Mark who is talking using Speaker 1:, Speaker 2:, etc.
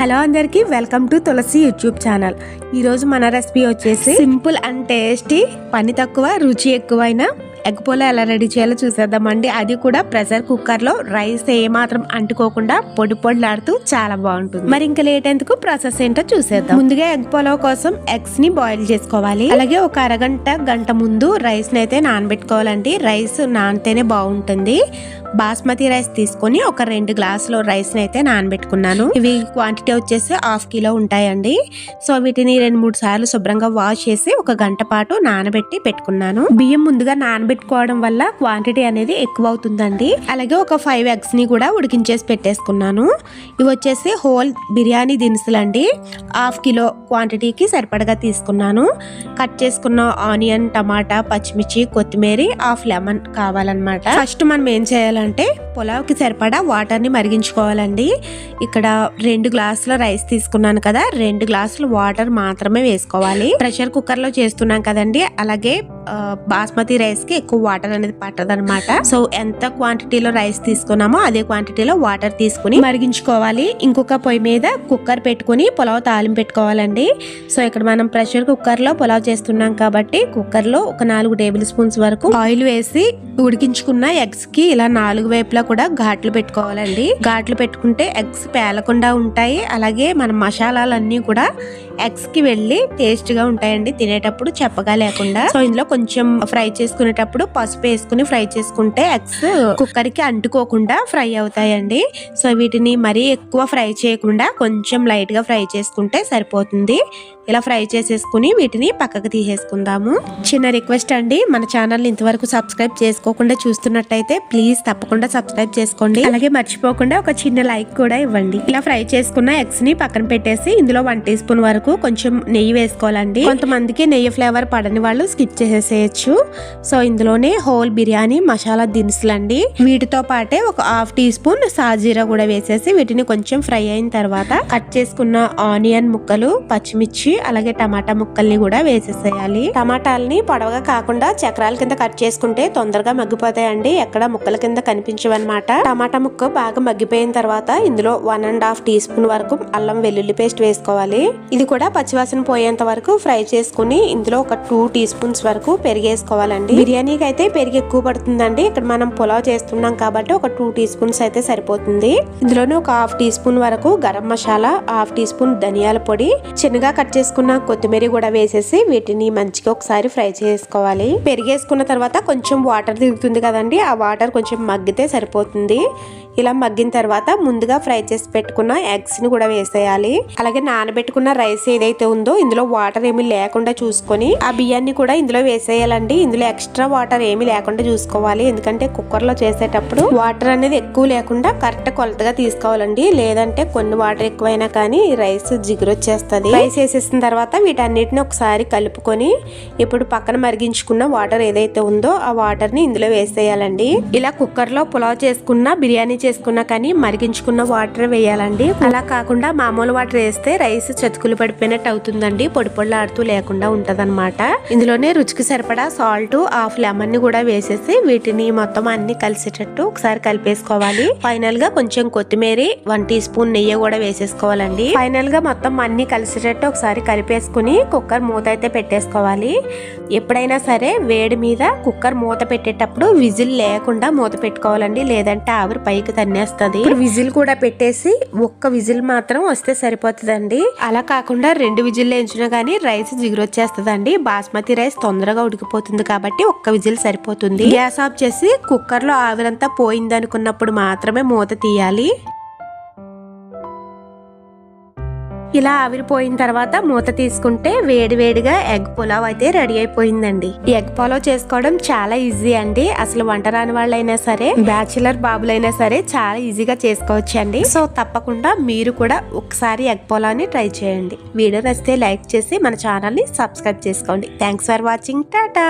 Speaker 1: Hello అందరికీ welcome to Tulasi YouTube channel. ఈరోజు మన రెసిపీ వచ్చేసి సింపుల్ అండ్ టేస్టీ పని తక్కువ రుచి ఎక్కువైన ఎగ్ పోలో ఎలా రెడీ చేయాలో చూసేద్దామండి. అది కూడా ప్రెషర్ కుక్కర్లో రైస్ ఏమాత్రం అంటుకోకుండా పొడి పొడిలాడుతూ చాలా బాగుంటుంది. మరి ఇంకా లేట్ ఎందుకు? ప్రాసెస్ ఏంటో చూసేద్దాం. ముందుగా ఎగ్ పోలో కోసం ఎగ్స్ని బాయిల్ చేసుకోవాలి. అలాగే ఒక అరగంట గంట ముందు రైస్ని అయితే నానబెట్టుకోవాలండి. రైస్ నానితేనే బాగుంటుంది. బాస్మతి రైస్ తీసుకొని ఒక రెండు గ్లాసులు రైస్ని అయితే నానబెట్టుకున్నాను. ఇవి క్వాంటిటీ వచ్చేసి హాఫ్ కిలో ఉంటాయండి. సో వీటిని రెండు మూడు సార్లు శుభ్రంగా వాష్ చేసి ఒక గంట పాటు నానబెట్టి పెట్టుకున్నాను. బియ్యం ముందుగా నానబెట్టుకోవడం వల్ల క్వాంటిటీ అనేది ఎక్కువ అవుతుందండి. అలాగే ఒక ఫైవ్ ఎగ్స్ని కూడా ఉడికించేసి పెట్టేసుకున్నాను. ఇవి వచ్చేసి హోల్ బిర్యానీ దినుసులు అండి హాఫ్ కిలో క్వాంటిటీకి సరిపడగా తీసుకున్నాను. కట్ చేసుకున్న ఆనియన్ టమాటా పచ్చిమిర్చి కొత్తిమీర హాఫ్ లెమన్ కావాలన్నమాట. ఫస్ట్ మనం ఏం చేయాలి చేయాలంటే పులావ్కి సరిపడా వాటర్ని మరిగించుకోవాలండి. ఇక్కడ రెండు గ్లాసుల రైస్ తీసుకున్నాను కదా రెండు గ్లాసులు వాటర్ మాత్రమే వేసుకోవాలి. ప్రెషర్ కుక్కర్లో చేస్తున్నాం కదండి అలాగే బాస్మతి రైస్కి ఎక్కువ వాటర్ అనేది పట్టదనమాట సో ఎంత క్వాంటిటీలో రైస్ తీసుకున్నామో అదే క్వాంటిటీలో వాటర్ తీసుకుని మరిగించుకోవాలి. ఇంకొక పొయ్యి మీద కుక్కర్ పెట్టుకుని పులావ్ తాలిం పెట్టుకోవాలండి. సో ఇక్కడ మనం ప్రెషర్ కుక్కర్లో పులావ్ చేస్తున్నాం కాబట్టి కుక్కర్లో ఒక నాలుగు టేబుల్ స్పూన్స్ వరకు ఆయిల్ వేసి ఉడికించుకున్న ఎగ్స్కి ఇలా నాలుగు వైపులా కూడా ఘాట్లు పెట్టుకోవాలండి. ఘాట్లు పెట్టుకుంటే ఎగ్స్ పేలకుండా ఉంటాయి. అలాగే మన మసాలాలన్నీ కూడా ఎగ్స్కి వెళ్ళి టేస్ట్గా ఉంటాయండి తినేటప్పుడు చెప్పగా లేకుండా. సో ఇందులో కొంచెం ఫ్రై చేసుకునేటప్పుడు పసుపు వేసుకుని ఫ్రై చేసుకుంటే ఎగ్స్ కుక్కర్కి అంటుకోకుండా ఫ్రై అవుతాయండి. సో వీటిని మరీ ఎక్కువ ఫ్రై చేయకుండా కొంచెం లైట్గా ఫ్రై చేసుకుంటే సరిపోతుంది. ఇలా ఫ్రై చేసేసుకుని వీటిని పక్కకు తీసేసుకుందాము. చిన్న రిక్వెస్ట్ అండి మన ఛానల్ ఇంతవరకు సబ్స్క్రైబ్ చేసుకోకుండా చూస్తున్నట్టయితే ప్లీజ్ తప్పకుండా సబ్స్క్రైబ్ చేసుకోండి. అలాగే మర్చిపోకుండా ఒక చిన్న లైక్ కూడా ఇవ్వండి. ఇలా ఫ్రై చేసుకున్న ఎగ్స్ని పక్కన పెట్టేసి ఇందులో వన్ టీ స్పూన్ వరకు కొంచెం నెయ్యి వేసుకోవాలండి. కొంతమందికి నెయ్యి ఫ్లేవర్ పడని వాళ్ళు స్కిప్ చేసేసేయచ్చు. సో ఇందులోనే హోల్ బిర్యానీ మసాలా దినుసులు అండి వీటితో పాటే ఒక హాఫ్ టీ స్పూన్ సాజీరా కూడా వేసేసి వీటిని కొంచెం ఫ్రై అయిన తర్వాత కట్ చేసుకున్న ఆనియన్ ముక్కలు పచ్చిమిర్చి అలాగే టమాటా ముక్కల్ని కూడా వేసేసేయాలి. టమాటాలని పొడవగా కాకుండా చక్రాల కింద కట్ చేసుకుంటే తొందరగా మగ్గిపోతాయండి. ఎక్కడ ముక్కల కింద కనిపించవన్నమాట. టమాటా ముక్క బాగా మగ్గిపోయిన తర్వాత ఇందులో one and half teaspoon వరకు అల్లం వెల్లుల్లి పేస్ట్ వేసుకోవాలి. ఇది కూడా పచ్చివాసన పోయేంత వరకు ఫ్రై చేసుకుని ఇందులో ఒక టూ టీ స్పూన్స్ వరకు పెరిగేసుకోవాలండి. బిర్యానీకి అయితే పెరిగి ఎక్కువ పడుతుందండి. ఇక్కడ మనం పులావ్ చేస్తున్నాం కాబట్టి ఒక టూ టీ స్పూన్స్ అయితే సరిపోతుంది. ఇందులోనే ఒక హాఫ్ టీ స్పూన్ వరకు garam masala half teaspoon ధనియాల పొడి చిన్నగా కట్ చేసుకున్న కొత్తిమీర కూడా వేసేసి వీటిని మంచిగా ఒకసారి ఫ్రై చేసుకోవాలి. పెరిగేసుకున్న తర్వాత కొంచెం వాటర్ దిగుతుంది కదండి ఆ వాటర్ కొంచెం మగ్గితే సరిపోతుంది. ఇలా మగ్గిన తర్వాత ముందుగా ఫ్రై చేసి పెట్టుకున్న ఎగ్స్ని కూడా వేసేయాలి. అలాగే నానబెట్టుకున్న రైస్ ఏదైతే ఉందో ఇందులో వాటర్ ఏమీ లేకుండా చూసుకొని ఆ బియ్యాన్ని కూడా ఇందులో వేసేయాలండి. ఇందులో ఎక్స్ట్రా వాటర్ ఏమీ లేకుండా చూసుకోవాలి. ఎందుకంటే కుక్కర్లో చేసేటప్పుడు వాటర్ అనేది ఎక్కువ లేకుండా కరెక్ట్ కొలతగా తీసుకోవాలండి. లేదంటే కొన్ని వాటర్ ఎక్కువైనా కానీ రైస్ జిగురు వచ్చేస్తుంది రైస్ వేసేసిన తర్వాత వీటన్నిటిని ఒకసారి కలుపుకొని ఇప్పుడు పక్కన మరిగించుకున్న వాటర్ ఏదైతే ఉందో ఆ వాటర్ని ఇందులో వేసేయాలండి. ఇలా కుక్కర్లో పులావ్ చేసుకున్న బిర్యానీ చేసుకున్నా కానీ మరిగించుకున్న వాటర్ వేయాలండి. అలా కాకుండా మామూలు వాటర్ వేస్తే రైస్ చతుకులు పడిపోయినట్టు అవుతుందండి. పొడి పొడిలాడుతూ లేకుండా ఉంటదన్నమాట. ఇందులోనే రుచికి సరిపడా సాల్ట్ హాఫ్ లెమన్ని కూడా వేసేసి వీటిని మొత్తం అన్ని కలిసేటట్టు ఒకసారి కలిపేసుకోవాలి. ఫైనల్గా కొంచెం కొత్తిమీర వన్ టీ స్పూన్ నెయ్యి కూడా వేసేసుకోవాలండి. ఫైనల్గా మొత్తం అన్ని కలిసేటట్టు ఒకసారి కలిపేసుకుని కుక్కర్ మూత అయితే పెట్టేసుకోవాలి. ఎప్పుడైనా సరే వేడి మీద కుక్కర్ మూత పెట్టేటప్పుడు విజిల్ లేకుండా మూత పెట్టుకోవాలండి. లేదంటే ఆవిరి పైకి తన్నేస్తుంది. విజిల్ కూడా పెట్టేసి ఒక్క విజిల్ మాత్రం వస్తే సరిపోతుందండి. అలా కాకుండా రెండు విజిల్ వేయించినా గానీ రైస్ జిగురు వచ్చేస్తుందండి. బాస్మతి రైస్ తొందరగా ఉడికిపోతుంది కాబట్టి ఒక్క విజిల్ సరిపోతుంది. గ్యాస్ ఆఫ్ చేసి కుక్కర్లో ఆవిరంతా పోయింది అనుకున్నప్పుడు మాత్రమే మూత తీయాలి. ఇలా ఆవిరిపోయిన తర్వాత మూత తీసుకుంటే వేడి వేడిగా ఎగ్ పులావ్ అయితే రెడీ అయిపోయిందండి. ఈ ఎగ్ పులావ్ చేసుకోవడం చాలా ఈజీ అండి. అసలు వంట రాని వాళ్ళైనా సరే బ్యాచులర్ బాబులైనా సరే చాలా ఈజీగా చేసుకోవచ్చు అండి సో తప్పకుండా మీరు కూడా ఒకసారి ఎగ్ పులావ్ని ట్రై చేయండి. వీడియో నచ్చితే లైక్ చేసి మన ఛానల్ని సబ్స్క్రైబ్ చేసుకోండి. Thanks for watching Tata